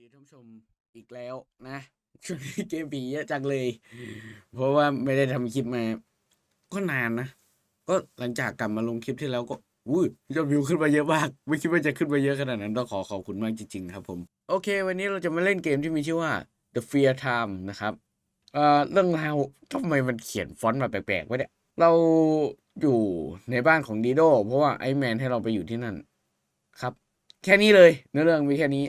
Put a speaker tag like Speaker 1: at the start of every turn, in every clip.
Speaker 1: ดีท่านผู้ชมอีกแล้วนะช่วงนี้เกมผีเยอะจังเลย เพราะว่าไม่ได้ทำคลิปมา ก็นานนะ ก็หลังจากกลับมาลงคลิปที่แล้วก็อุ้ยยอดวิวขึ้นมาเยอะมาก ไม่คิดว่าจะขึ้นมาเยอะขนาดนั้นต้องขอขอบคุณมากจริงๆนะครับผม โอเค วันนี้เราจะมาเล่นเกมที่มีชื่อว่า The Fear Time นะครับเอ่อเรื่องราวทำไมมันเขียนฟอนต์มาแปลกๆวะเนี่ยเราอยู่ในบ้านของดีโดเพราะว่าไอแมนให้เราไปอยู่ที่นั่น ครับ แค่นี้เลยเนื้อเรื่องมีแค่นี้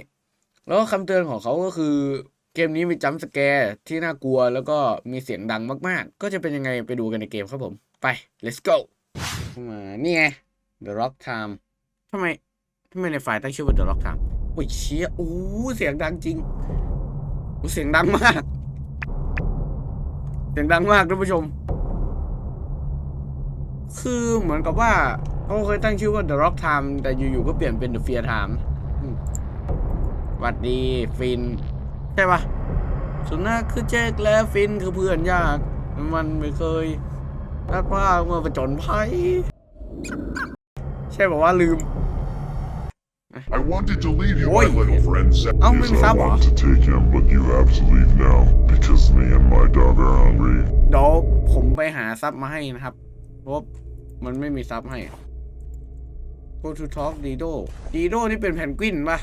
Speaker 1: แล้วก็คำเตือนของเขาก็คือเกมนี้มีจัมป์สแกร์ที่น่ากลัวแล้วก็มีเสียงดังมากๆ ก็จะเป็นยังไงไปดูกันในเกมครับผม ไป let's go เข้ามานี่ไง The Rock Time ทำไมทำไมในไฟล์ตั้งชื่อว่า The Rock Time โอ้ยเชี่ยโอ้เสียงดังจริงโอ้เสียงดังมาก เสียงดังมากท่านผู้ชม คือเหมือนกับว่าเขาเคยตั้งชื่อว่า The Rock Time แต่อยู่ๆก็เปลี่ยนเป็น The Fear Time หวัดดีฟิน ใช่ปะสุนัขคือแจ็คและฟินคือเพื่อนยาก มันไม่เคยรักว่าเมื่อประจนภัย ใช่บอกว่าลืม
Speaker 2: I wanted to leave you,
Speaker 1: Oi.
Speaker 2: my little friend. Sa-
Speaker 1: Oh,
Speaker 2: Yes,
Speaker 1: Miss
Speaker 2: I
Speaker 1: Abba.
Speaker 2: want to take him, but you have to leave now because me and my dog are hungry.
Speaker 1: เดี๋ยวผมไปหาซับมาให้นะครับเพราะมันไม่มีซับให้ Go to talk Dido Dido นี่เป็นแพนกวินปะ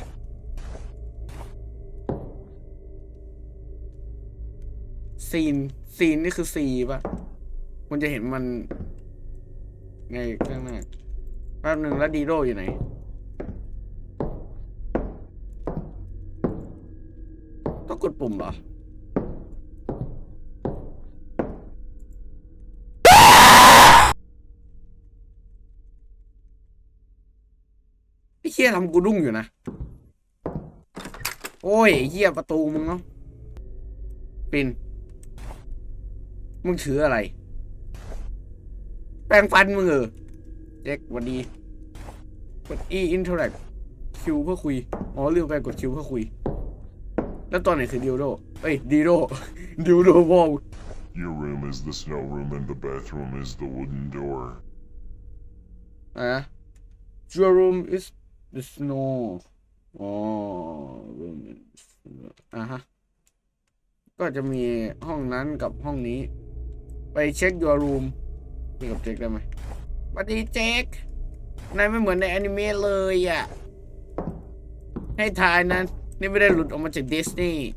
Speaker 1: ซีน ซีนนี่คือซีป่ะ มันจะเห็นมัน ไงข้างหน้าแป๊บหนึ่งแล้วดีโดอยู่ไหน ต้องกดปุ่มเหรอไอ้เหี้ยทำกูดุ้งอยู่นะ โอ้ยเหี้ยประตูมึงเนาะปิน มึงถืออะไร แปรงฟันมึงเออเจ๊กหวันดีกด e interact คิวเพื่อคุย อ๋อลืมไปกดคิวเพื่อคุย แล้วตอนไหนคือดิวโดเอ้ยดีโดดิวโดวอล
Speaker 2: Your room is the snow room, and the bathroom is the wooden door.
Speaker 1: อะ Your room is the snow อ๋อ room is snow อะฮะ ก็จะมีห้องนั้นกับห้องนี้ ไปเช็ค your room คุยกับเจ๊กได้ไหมสวัสดีเจ๊กนายไม่เหมือนในอนิเมะเลยอะ ให้ทายนะนี่ไม่ได้หลุดออกมาจากดิสนีย์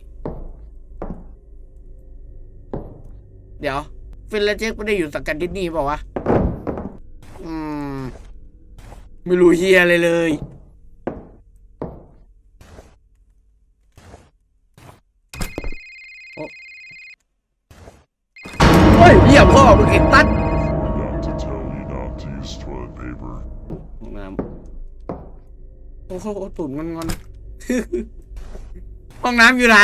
Speaker 1: เดี๋ยว ฟินและเจ๊กไม่ได้อยู่สังกัดดิสนีย์เปล่าวะ อืม ไม่รู้เฮียอะไรเลยโอ้ ฮ้ยเหี้ยพ่อมึงไอ้ตัด
Speaker 2: Not to tell you not to use toilet paper.
Speaker 1: ห้องน้ำโอ้โหตุ่นงอนงอนห้องน้ำอยู่ไหน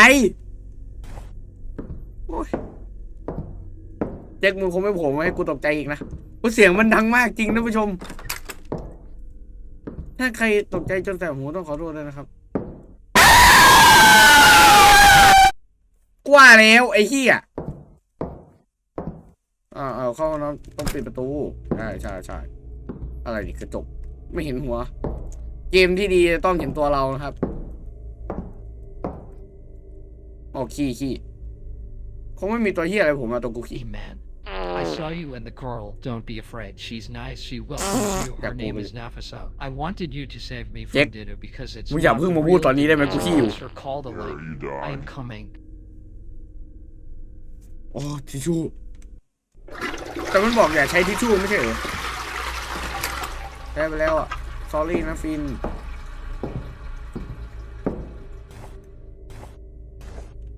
Speaker 1: โอ้ยเจ๊กมึงคงไม่โผล่มาให้กูตกใจอีกนะเพราะเสียงมันดังมากจริงท่านผู้ชม ถ้าใครตกใจจนแสบหูต้องขอโทษด้วยนะครับกว่าแล้วไอ้เหี้ย อ่าเอาเข้าห้องน้ำต้องปิดประตู ใช่ใช่ใช่อะไรดิกระจกไม่เห็นหัว เกมที่ดีต้องเห็นตัวเรานะครับโอ้ขี้ขี้คงไม่มีตัวเฮียอะไรผมมาตัวกูขี้
Speaker 3: Hey, man. I saw you and the girl. Don't be afraid. She's nice. She welcomes you. Her name is Nafisa. I wanted you to save me from
Speaker 1: Jack,
Speaker 3: Ditto because it's
Speaker 1: มึงอย่า
Speaker 3: not
Speaker 1: เพิ่ง
Speaker 3: the
Speaker 1: มาพูด
Speaker 3: real
Speaker 1: ตอนนี้ได้ไหม
Speaker 3: Ditto.
Speaker 1: กูขี้อยู่
Speaker 3: It's her call to
Speaker 2: Where are
Speaker 3: light.
Speaker 2: you,
Speaker 3: I am
Speaker 2: dog?
Speaker 3: coming.
Speaker 1: โอ้ทิชชู่ แต่มันบอกอย่าใช้ทิชชู่ไม่ใช่เหรอใช้ไปแล้วอะ s อรี่นะฟิน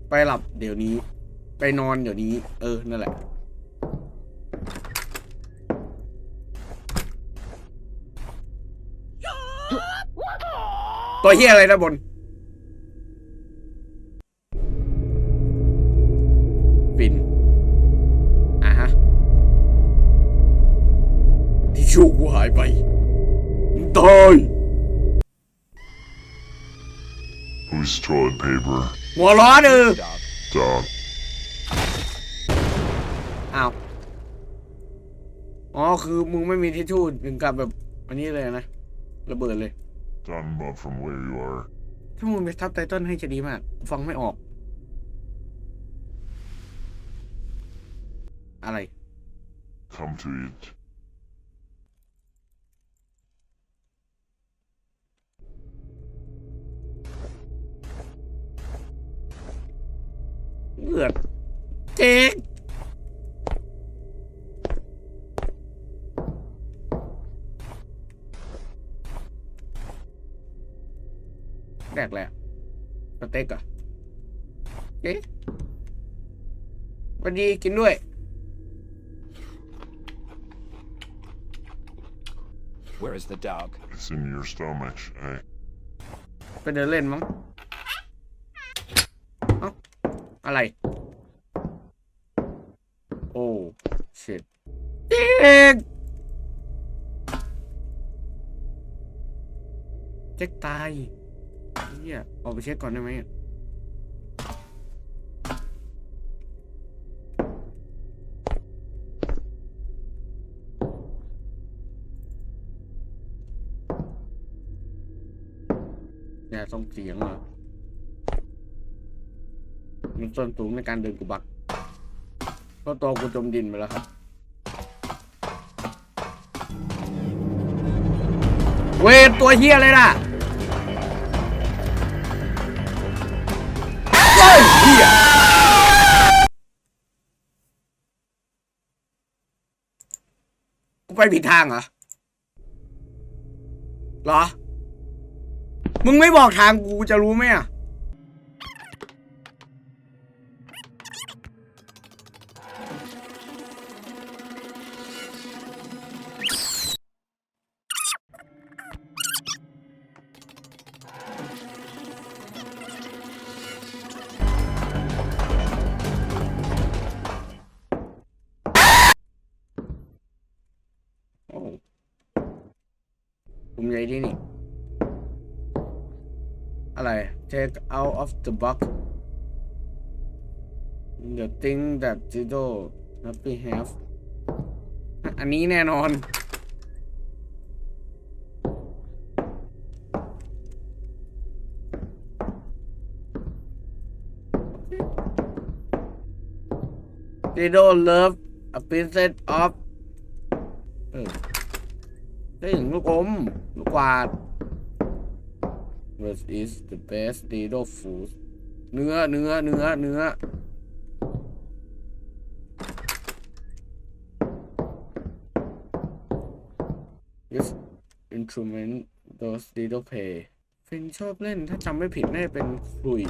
Speaker 1: ไปหลับเดี๋ยวนี้ ไปนอนเดี๋ยวนี้ เออ นั่นแหละตัวเฮียอะไรนะบน
Speaker 2: Whose toilet paper?
Speaker 1: หัวร้อนเออ
Speaker 2: Dog.
Speaker 1: อ้าว อ๋อ คือมึงไม่มีทิชชู่ถึงกับแบบ อันนี้เลยนะ ระเบิดเลย
Speaker 2: Talking about from where you are.
Speaker 1: ถ้ามึงไปทับไตเติ้ลให้จะดีมาก ฟังไม่ออก อะไร
Speaker 2: Come to eat.
Speaker 1: เลือดเจ๊กแดกแหละสเต็กเหรอะเจ๊วันดีกินด้วย
Speaker 4: Where is the dog?
Speaker 2: It's in your stomach, eh?
Speaker 1: ไปเดินเล่นมั้ง เอ้า อะไร โอ้เชิดเจ๊กเจ๊กตายเฮียออกไปเช็คก่อนได้ไหมอะอย่าส่งเสียงเหรอ มันส่วนสูงในการเดินกูบักเพราะตัวกูจมดินไปแล้วครับเวทตัวเฮียเลยล่ะเฮ้ยเฮียกูไปผิดทางเหรอ เหรอ มึงไม่บอกทางกูจะรู้ไหมอะ เทคนี่อะไร take out of the box the thing that Zido happy have อันนี้แน่นอน Zido love a princess of เออ ได้ถึงลูกอม ลูกกวาด What is the best Dido food เนื้อ เนื้อ เนื้อ เนื้อ This instrument does Dido play ฟินชอบเล่นถ้าจำไม่ผิดน่าจะเป็นคลุย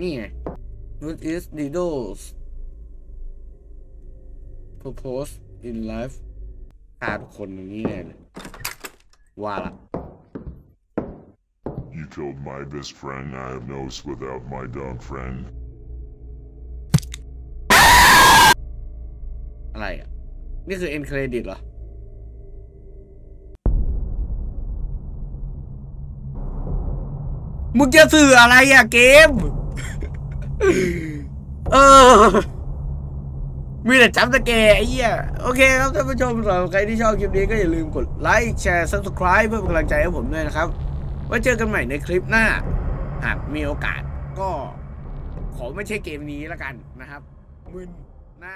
Speaker 1: นี่ไง What is Dido's purpose in life ขาดคนอย่างนี้แน่เลยว่าละ
Speaker 2: You killed my best friend. I have no use without my dumb friend.
Speaker 1: อะไรอะ นี่คือ end credit เหรอ มึงจะสื่ออะไรอะเกม เออ มีแต่จับตะเกไอ้เหี้ยโอเคครับท่านผู้ชมสำหรับใครที่ชอบคลิปนี้ก็อย่าลืมกดไลค์แชร์ subscribe เพื่อเป็นกำลังใจให้ผมด้วยนะครับ ไว้เจอกันใหม่ในคลิปหน้า หากมีโอกาสก็ขอไม่ใช่เกมนี้แล้วกันนะครับมึนนะ